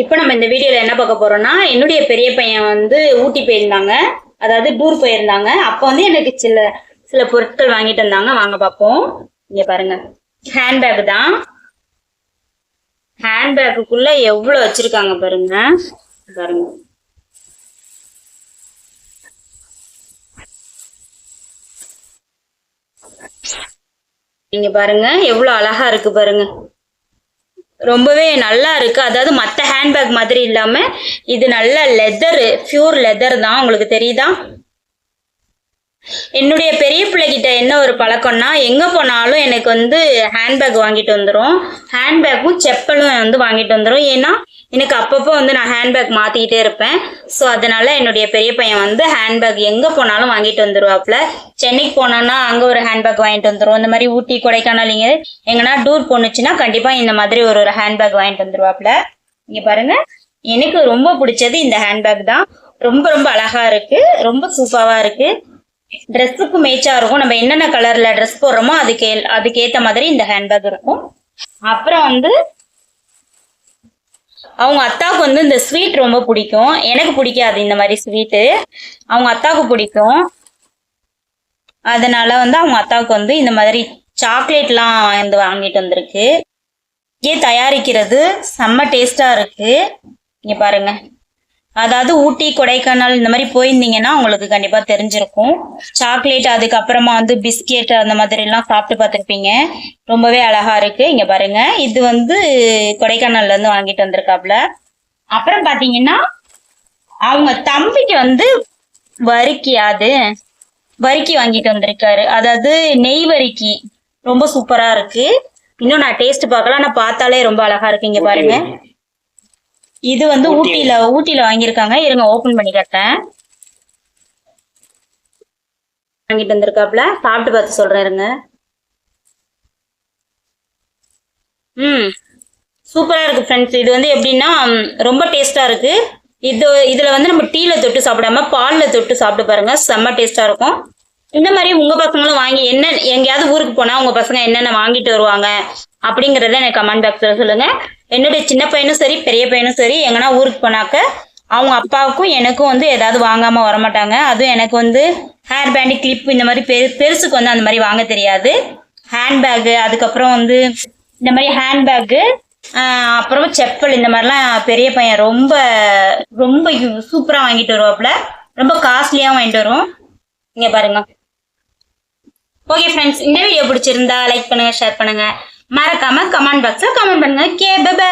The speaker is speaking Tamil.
இப்போ நம்ம இந்த வீடியோல என்ன பார்க்க போறோம்னா என்னுடைய பெரிய பையன் வந்து ஊட்டி போயிருந்தாங்க. அதாவது டூர் போயிருந்தாங்க. அப்போ வந்து எனக்கு சில சில பொருட்கள் வாங்கிட்டு வந்தாங்க. வாங்க பார்ப்போம். இங்க பாருங்க. ஹேண்ட்பேக் தான். ஹேண்ட்பேக்குக்குள்ள எவ்வளோ வச்சிருக்காங்க பாருங்க. பாருங்க. நீங்க பாருங்க. எவ்வளோ அழகா இருக்கு பாருங்க. ரொம்பவே நல்லா இருக்குது அதாவது மற்ற ஹேண்ட்பேக் மாதிரி இல்லாமல் இது நல்ல லெதரு ப்யூர் லெதர் தான். உங்களுக்கு தெரியுதா? என்னுடைய பெரிய பிள்ளைகிட்ட என்ன ஒரு பழக்கம்னா எங்க போனாலும் எனக்கு வந்து ஹேண்ட்பேக் வாங்கிட்டு வந்துடும் ஹேண்ட்பேக்கும் செப்பலும் வந்து வாங்கிட்டு வந்துடும் ஏன்னா எனக்கு அப்பப்போ வந்து நான் ஹேண்ட்பேக் மாத்திக்கிட்டே இருப்பேன். ஸோ அதனால என்னுடைய பெரிய பையன் வந்து ஹேண்ட்பேக் எங்க போனாலும் வாங்கிட்டு வந்துருவாப்ல சென்னைக்கு போனோம்னா அங்க ஒரு ஹேண்ட்பேக் வாங்கிட்டு வந்துரும். இந்த மாதிரி ஊட்டி கொடைக்கானல் இங்க எங்கன்னா டூர் போணுச்சுன்னா கண்டிப்பா இந்த மாதிரி ஒரு ஒரு ஹேண்ட்பேக் வாங்கிட்டு வந்துருவாப்ல இங்க பாருங்க. எனக்கு ரொம்ப பிடிச்சது இந்த ஹேண்ட்பேக் தான். ரொம்ப ரொம்ப அழகா இருக்கு. ரொம்ப சூப்பராக இருக்கு. ட்ரெஸ்ஸுக்கு மேட்சாக இருக்கும். நம்ம என்னென்ன கலரில் ட்ரெஸ் போடுறோமோ அதுக்கு அதுக்கேற்ற மாதிரி இந்த ஹேண்ட்பேக் இருக்கும். அப்புறம் வந்து அவங்க அத்தாவுக்கு வந்து இந்த ஸ்வீட் ரொம்ப பிடிக்கும். எனக்கு பிடிக்காது இந்த மாதிரி ஸ்வீட்டு அவங்க அத்தாவுக்கு பிடிக்கும். அதனால வந்து அவங்க அத்தாவுக்கு வந்து இந்த மாதிரி சாக்லேட்லாம் வந்து வாங்கிட்டு வந்திருக்கு. இங்கே தயாரிக்கிறது செம்ம டேஸ்டாக இருக்குது இங்கே பாருங்கள் அதாவது ஊட்டி கொடைக்கானல் இந்த மாதிரி போயிருந்தீங்கன்னா உங்களுக்கு கண்டிப்பா தெரிஞ்சிருக்கும். சாக்லேட் அதுக்கப்புறமா வந்து பிஸ்கெட் அந்த மாதிரி எல்லாம் சாப்பிட்டு பார்த்துருப்பீங்க. ரொம்பவே அழகா இருக்கு. இங்க பாருங்க. இது வந்து கொடைக்கானல்ல இருந்து வாங்கிட்டு வந்திருக்காப்ல அப்புறம் பாத்தீங்கன்னா அவங்க தம்பிக்கு வந்து வரிக்கி அது வரிக்கி வாங்கிட்டு வந்திருக்காரு. அதாவது நெய் வரிக்கி. ரொம்ப சூப்பரா இருக்கு. இன்னும் நான் டேஸ்ட் பார்க்கல. ஆனா பார்த்தாலே ரொம்ப அழகா இருக்கு. இங்க பாருங்க. இது வந்து ஊட்டியில ஊட்டியில வாங்கியிருக்காங்க. இருங்க ஓபன் பண்ணி காட்டேன் வாங்கிட்டு வந்திருக்காப்ல சாப்பிட்டு பார்த்து சொல்றேன் இருங்க. ம். சூப்பரா இருக்கு ஃப்ரெண்ட்ஸ் இது வந்து எப்படின்னா ரொம்ப டேஸ்டா இருக்கு. இது இதுல வந்து நம்ம டீல தொட்டு சாப்பிடாம பால்ல தொட்டு சாப்பிட்டு பாருங்க. செம்ம டேஸ்டா இருக்கும். இந்த மாதிரி உங்க பசங்களும் வாங்கி என்ன எங்கேயாவது ஊருக்கு போனா உங்க பசங்க என்னென்ன வாங்கிட்டு வருவாங்க அப்படிங்கறத எனக்கு கமெண்ட் பாக்ஸ்ல சொல்லுங்க. என்னுடைய சின்ன பையனும் சரி பெரிய பையனும் சரி எங்கன்னா ஊருக்கு போனாக்க அவங்க அப்பாவுக்கும் எனக்கும் வந்து ஏதாவது வாங்காமல் வரமாட்டாங்க. அதுவும் எனக்கு வந்து ஹேர் பேண்டு கிளிப் இந்த மாதிரி பெரு பெருசுக்கு வந்து அந்த மாதிரி வாங்க தெரியாது. ஹேண்ட்பேக்கு அதுக்கப்புறம் வந்து இந்த மாதிரி ஹேண்ட்பேக்கு அப்புறமா செப்பல் இந்த மாதிரிலாம் பெரிய பையன் ரொம்ப ரொம்ப சூப்பராக வாங்கிட்டு வருவாப்புல. ரொம்ப காஸ்ட்லியாக வாங்கிட்டு வரும். இங்கே பாருங்க. ஓகே ஃப்ரெண்ட்ஸ் இந்த வீடியோ பிடிச்சிருந்தா லைக் பண்ணுங்கள் ஷேர் பண்ணுங்கள் மறக்காம கமெண்ட் பாக்ஸ்ல கமெண்ட் பண்ணுங்க. K by